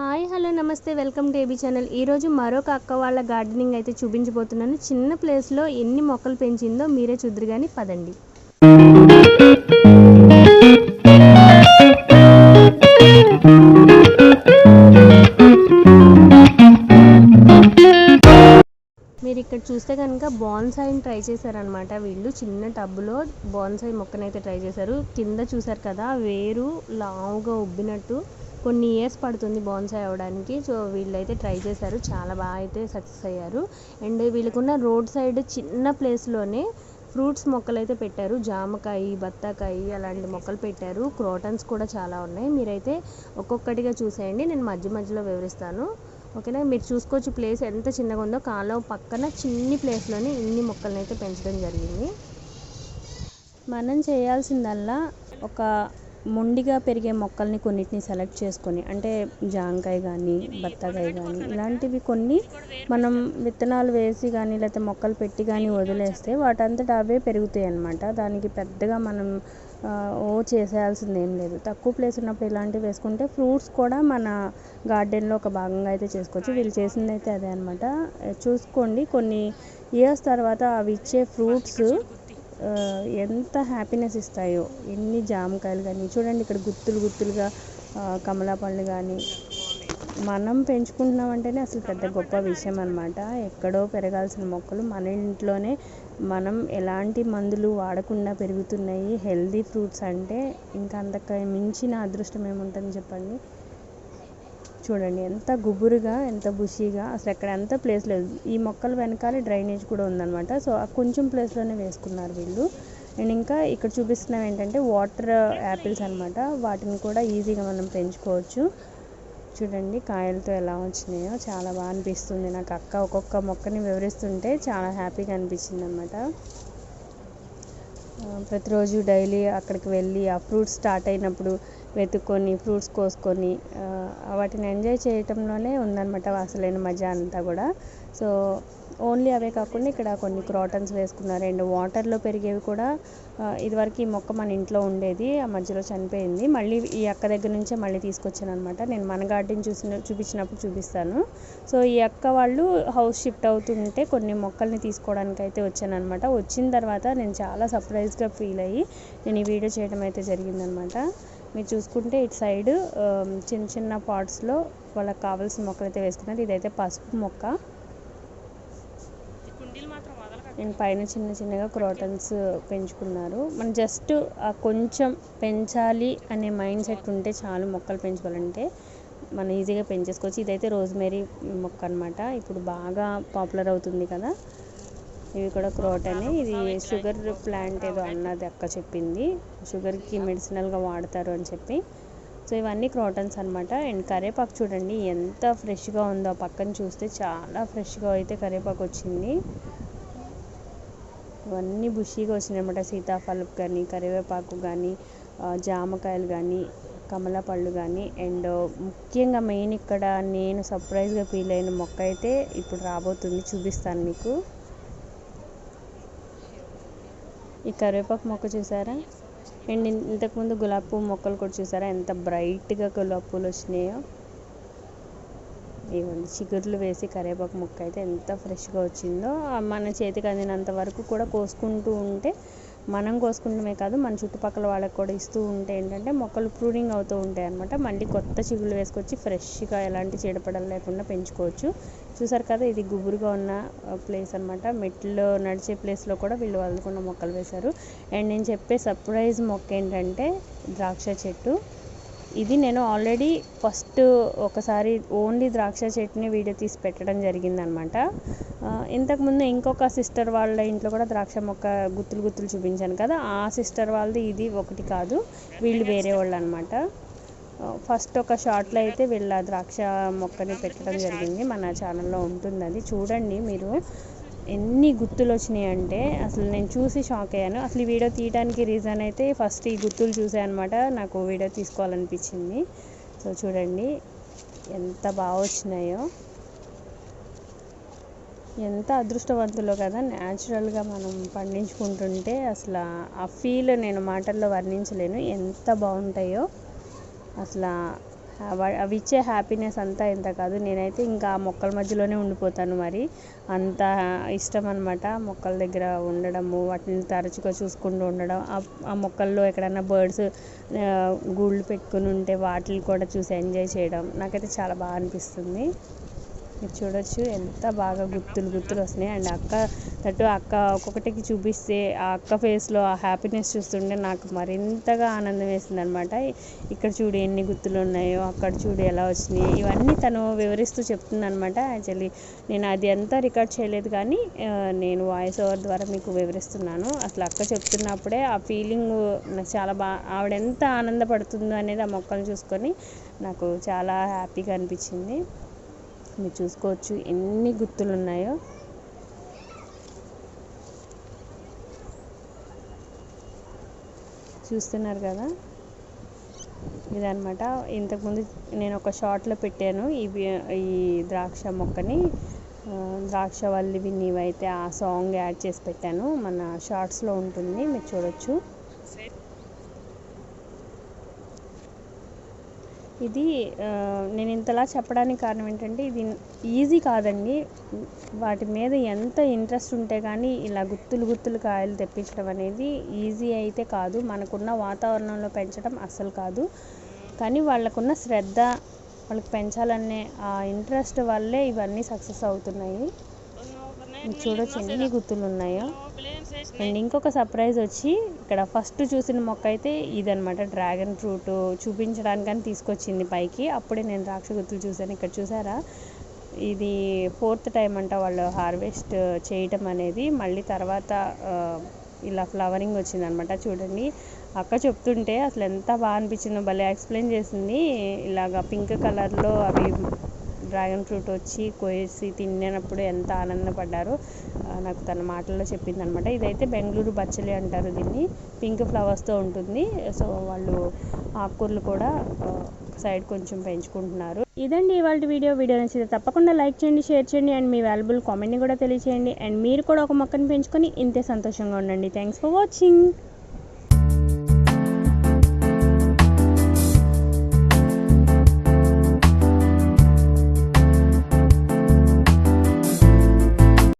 Hi hello నమస్తే welcome to AB channel. ఈరోజు మరొక అక్క వాళ్ళ గార్డెనింగ్ అయితే చూపించబోతున్నాను. చిన్న ప్లేస్లో ఎన్ని మొక్కలు పెంచిందో మీరే చూద్దరు కానీ పదండి. మీరు ఇక్కడ చూస్తే కనుక బాన్సాయిని ట్రై చేశారనమాట వీళ్ళు చిన్న టబ్లో బాన్సాయి మొక్కనైతే ట్రై చేశారు. కింద చూసారు కదా వేరు లావుగా ఉబ్బినట్టు. కొన్ని ఇయర్స్ పడుతుంది బాన్సాయి అవ్వడానికి. సో వీళ్ళైతే ట్రై చేశారు. చాలా బాగా అయితే సక్సెస్ అయ్యారు. అండ్ వీళ్ళకున్న రోడ్ సైడ్ చిన్న ప్లేస్లోనే ఫ్రూట్స్ మొక్కలు అయితే పెట్టారు. జామకాయ బత్తాకాయ అలాంటి మొక్కలు పెట్టారు. క్రోటన్స్ కూడా చాలా ఉన్నాయి. మీరైతే ఒక్కొక్కటిగా చూసేయండి. నేను మధ్య మధ్యలో వివరిస్తాను. ఓకేనా? మీరు చూసుకోవచ్చు ప్లేస్ ఎంత చిన్నగా ఉందో. కాలం పక్కన చిన్ని ప్లేస్లోనే ఇన్ని మొక్కలను అయితే పెంచడం జరిగింది. మనం చేయాల్సిందల్లా ఒక మొండిగా పెరిగే మొక్కల్ని కొన్నిటిని సెలెక్ట్ చేసుకొని అంటే జాంకాయ కానీ బత్తాకాయ కానీ ఇలాంటివి కొన్ని మనం విత్తనాలు వేసి కానీ లేకపోతే మొక్కలు పెట్టి కానీ వదిలేస్తే వాటంతట అవే పెరుగుతాయి అన్నమాట. దానికి పెద్దగా మనం ఓ చేసేయాల్సింది ఏం లేదు. తక్కువ ప్లేస్ ఉన్నప్పుడు ఇలాంటివి వేసుకుంటే ఫ్రూట్స్ కూడా మన గార్డెన్లో ఒక భాగంగా అయితే చేసుకోవచ్చు. వీళ్ళు చేసింది అయితే అదే అనమాట చూసుకోండి. కొన్ని ఇయర్స్ తర్వాత అవి ఇచ్చే ఫ్రూట్స్ ఎంత హ్యాపీనెస్ ఇస్తాయో ఎన్ని జామకాయలు కానీ చూడండి ఇక్కడ గుత్తులు గుత్తులుగా కమలా పళ్ళు కానీ. మనం పెంచుకుంటున్నామంటేనే అసలు పెద్ద గొప్ప విషయం అనమాట ఎక్కడో పెరగాల్సిన మొక్కలు మన ఇంట్లోనే మనం ఎలాంటి మందులు వాడకుండా పెరుగుతున్నాయి హెల్దీ ఫ్రూట్స్ అంటే ఇంకా అంతక మించిన అదృష్టం ఏముంటుంది చెప్పండి? చూడండి ఎంత గుబురుగా ఎంత బుషీగా అసలు ఎక్కడ ఎంత ప్లేస్ లేదు. ఈ మొక్కల వెనకాల డ్రైనేజ్ కూడా ఉందన్నమాట. సో ఆ కొంచెం ప్లేస్లోనే వేసుకున్నారు వీళ్ళు. అండ్ ఇంకా ఇక్కడ చూపిస్తున్నవి ఏంటంటే వాటర్ యాపిల్స్ అనమాట వాటిని కూడా ఈజీగా మనం పెంచుకోవచ్చు. చూడండి కాయలతో ఎలా వచ్చినాయో చాలా బాగా అనిపిస్తుంది నాకు. అక్క ఒక్కొక్క మొక్కని వివరిస్తుంటే చాలా హ్యాపీగా అనిపించింది అనమాట ప్రతిరోజు డైలీ అక్కడికి వెళ్ళి ఆ ఫ్రూట్స్ స్టార్ట్ అయినప్పుడు వెతుక్కొని ఫ్రూట్స్ కోసుకొని వాటిని ఎంజాయ్ చేయటంలోనే ఉందన్నమాట అసలైన మజా అంతా కూడా. సో ఓన్లీ అవే కాకుండా ఇక్కడ కొన్ని క్రాటన్స్ వేసుకున్నారు. అండ్ వాటర్లో పెరిగేవి కూడా ఇదివరకు ఈ మొక్క మన ఇంట్లో ఉండేది ఆ మధ్యలో చనిపోయింది. మళ్ళీ ఈ అక్క దగ్గర నుంచే మళ్ళీ తీసుకొచ్చాను అనమాట నేను మన గార్డెన్ చూసిన చూపించినప్పుడు చూపిస్తాను. సో ఈ అక్క వాళ్ళు హౌస్ షిఫ్ట్ అవుతుంటే కొన్ని మొక్కల్ని తీసుకోవడానికి అయితే వచ్చాను అనమాట వచ్చిన తర్వాత నేను చాలా సర్ప్రైజ్గా ఫీల్ అయ్యి నేను ఈ వీడియో చేయడం అయితే జరిగిందనమాట మీరు చూసుకుంటే ఇటు సైడ్ చిన్న చిన్న పాట్స్లో వాళ్ళకి కావాల్సిన మొక్కలు అయితే వేసుకున్నారు. ఇదైతే పసుపు మొక్క. నేను పైన చిన్న చిన్నగా క్రోటన్స్ పెంచుకున్నారు. మనం జస్ట్ కొంచెం పెంచాలి అనే మైండ్ సెట్ ఉంటే చాలు మొక్కలు పెంచుకోవాలంటే మనం ఈజీగా పెంచేసుకోవచ్చు. ఇదైతే రోజ్మేరీ మొక్క అనమాట ఇప్పుడు బాగా పాపులర్ అవుతుంది కదా. ఇవి కూడా క్రోటనే ఇది షుగర్ ప్లాంట్ ఏదో అన్నది అక్క చెప్పింది. షుగర్కి మెడిసినల్గా వాడతారు అని చెప్పి. సో ఇవన్నీ క్రోటన్స్ అనమాట అండ్ కరేపాకు చూడండి ఎంత ఫ్రెష్గా ఉందో ఆ పక్కన చూస్తే చాలా ఫ్రెష్గా అయితే కరేపాకు వచ్చింది. ఇవన్నీ బుషీగా వచ్చినాయన్నమాట సీతాఫలం కానీ కరివేపాకు కానీ జామకాయలు కానీ కమల పళ్ళు కానీ. అండ్ ముఖ్యంగా మెయిన్ ఇక్కడ నేను సర్ప్రైజ్గా ఫీల్ అయిన మొక్క అయితే ఇప్పుడు రాబోతుంది. చూపిస్తాను మీకు. ఈ కరివేపాకు మొక్క చూసారా? అండ్ ఇంతకుముందు గులాబీ పువ్వు మొక్కలు కూడా చూసారా? ఎంత బ్రైట్గా గులాబీ పూలు వచ్చినాయో. ఇవ్వండి చిగుర్లు వేసి కరివేపాకు మొక్క అయితే ఎంత ఫ్రెష్గా వచ్చిందో. మన చేతికి అందినంత వరకు కూడా కోసుకుంటూ ఉంటే మనం కోసుకుంటమే కాదు మన చుట్టుపక్కల వాళ్ళకి కూడా ఇస్తూ ఉంటే ఏంటంటే మొక్కలు ప్రూనింగ్ అవుతూ ఉంటాయి అనమాట మళ్ళీ కొత్త చిగుళ్ళు వేసుకొచ్చి ఫ్రెష్గా ఎలాంటి చీడపడలు లేకుండా పెంచుకోవచ్చు. చూసారు కదా ఇది గుబురుగా ఉన్న ప్లేస్ అనమాట మెట్లో నడిచే ప్లేస్లో కూడా వీళ్ళు వదులుకున్న మొక్కలు వేశారు. అండ్ నేను చెప్పే సర్ప్రైజ్ మొక్క ఏంటంటే ద్రాక్ష చెట్టు. ఇది నేను ఆల్రెడీ ఫస్ట్ ఒకసారి ఓన్లీ ద్రాక్ష చెట్టుని వీడియో తీసి పెట్టడం జరిగిందనమాట ఇంతకుముందు ఇంకొక సిస్టర్ వాళ్ళ ఇంట్లో కూడా ద్రాక్ష మొక్క గుత్తులు గుత్తులు చూపించాను కదా ఆ సిస్టర్ వాళ్ళది ఇది ఒకటి కాదు వీళ్ళు వేరే వాళ్ళు అనమాట ఫస్ట్ ఒక షార్ట్లో అయితే వీళ్ళ ద్రాక్ష మొక్కని పెట్టడం జరిగింది మన ఛానల్లో ఉంటుంది అది. చూడండి మీరు ఎన్ని గుత్తులు వచ్చినాయి అంటే అసలు నేను చూసి షాక్ అయ్యాను. అసలు ఈ వీడియో తీయడానికి రీజన్ అయితే ఫస్ట్ ఈ గుత్తులు చూసాయనమాట అనమాట నాకు వీడియో తీసుకోవాలనిపించింది. సో చూడండి ఎంత బాగా వచ్చినాయో. ఎంత అదృష్టవంతులో కదా న్యాచురల్గా మనం పండించుకుంటుంటే అసలు ఆ ఫీల్ నేను మాటల్లో వర్ణించలేను. ఎంత బాగుంటాయో అసలు అవి ఇచ్చే హ్యాపీనెస్ అంతా ఎంత కాదు. నేనైతే ఇంకా ఆ మొక్కల మధ్యలోనే ఉండిపోతాను మరి. అంత ఇష్టం అనమాట మొక్కల దగ్గర ఉండడము వాటిని తరచుగా చూసుకుంటూ ఉండడం. ఆ- ఆ మొక్కల్లో ఎక్కడన్నా బర్డ్స్ గూళ్ళు పెట్టుకుని ఉంటే వాటిని కూడా చూసి ఎంజాయ్ చేయడం నాకైతే చాలా బాగా అనిపిస్తుంది. మీరు చూడొచ్చు. ఎంత బాగా గుత్తులు గుర్తులు వస్తున్నాయి. అండ్ అక్క తట్టు అక్క ఒక్కొక్కటికి చూపిస్తే ఆ అక్క ఫేస్లో ఆ హ్యాపీనెస్ చూస్తుంటే నాకు మరింతగా ఆనందం వేసింది అనమాట ఇక్కడ చూడు ఎన్ని గుత్తులు ఉన్నాయో అక్కడ చూడు ఎలా వచ్చినాయి. ఇవన్నీ తను వివరిస్తూ చెప్తుంది అనమాట యాక్చువల్లీ నేను అది అంతా రికార్డ్ చేయలేదు కానీ నేను వాయిస్ ఓవర్ ద్వారా మీకు వివరిస్తున్నాను. అసలు అక్క చెప్తున్నప్పుడే ఆ ఫీలింగ్ నాకు చాలా బాగా ఆవిడ ఎంత ఆనందపడుతుందో అనేది ఆ మొక్కలు చూసుకొని నాకు చాలా హ్యాపీగా అనిపించింది. మీరు చూసుకోవచ్చు. ఎన్ని గుత్తులు ఉన్నాయో చూస్తున్నారు కదా? ఇదనమాట ఇంతకుముందు నేను ఒక షార్ట్లో పెట్టాను. ఇవి ఈ ద్రాక్ష మొక్కని. ద్రాక్ష వల్లివి నీవైతే ఆ సాంగ్ యాడ్ చేసి పెట్టాను. మన షార్ట్స్లో ఉంటుంది. మీరు చూడొచ్చు. ఇది నేను ఇంతలా చెప్పడానికి కారణం ఏంటంటే ఇది ఈజీ కాదండి. వాటి మీద ఎంత ఇంట్రెస్ట్ ఉంటే కానీ ఇలా గుత్తులు గుత్తులు కాయలు తెప్పించడం అనేది ఈజీ అయితే కాదు. మనకున్న వాతావరణంలో పెంచడం అస్సలు కాదు. కానీ వాళ్ళకున్న శ్రద్ధ వాళ్ళకి పెంచాలనే ఆ ఇంట్రెస్ట్ వల్లే ఇవన్నీ సక్సెస్ అవుతున్నాయి. చూడొచ్చు ఎన్ని గుర్తులు ఉన్నాయో అండ్ ఇంకొక సర్ప్రైజ్ వచ్చి ఇక్కడ ఫస్ట్ చూసిన మొక్క అయితే ఇదనమాట డ్రాగన్ ఫ్రూట్ చూపించడానికని తీసుకొచ్చింది పైకి. అప్పుడే నేను ద్రాక్ష గుత్తులు చూశాను ఇక్కడ చూసారా? ఇది ఫోర్త్ టైం అంట వాళ్ళు హార్వెస్ట్ చేయటం అనేది. మళ్ళీ తర్వాత ఇలా ఫ్లవరింగ్ వచ్చిందనమాట చూడండి. అక్క చెప్తుంటే అసలు ఎంత బాగా అనిపించిందో భలే ఎక్స్ప్లెయిన్ చేసింది. ఇలాగ పింక్ కలర్లో అవి డ్రాగన్ ఫ్రూట్ వచ్చి కోసి తిన్నప్పుడు ఎంత ఆనందపడ్డారో నాకు తన మాటల్లో చెప్పింది అనమాట ఇదైతే బెంగళూరు బచ్చలి అంటారు దీన్ని. పింక్ ఫ్లవర్స్తో ఉంటుంది. సో వాళ్ళు ఆకుకూరలు కూడా సైడ్ కొంచెం పెంచుకుంటున్నారు. ఇదండి ఇవాళ వీడియో. వీడియో నచ్చితే తప్పకుండా లైక్ చేయండి షేర్ చేయండి అండ్ మీ వాల్యుబుల్ కామెంట్ని కూడా తెలియచేయండి. అండ్ మీరు కూడా ఒక మొక్కని పెంచుకొని ఇంతే సంతోషంగా ఉండండి. Thanks for watching.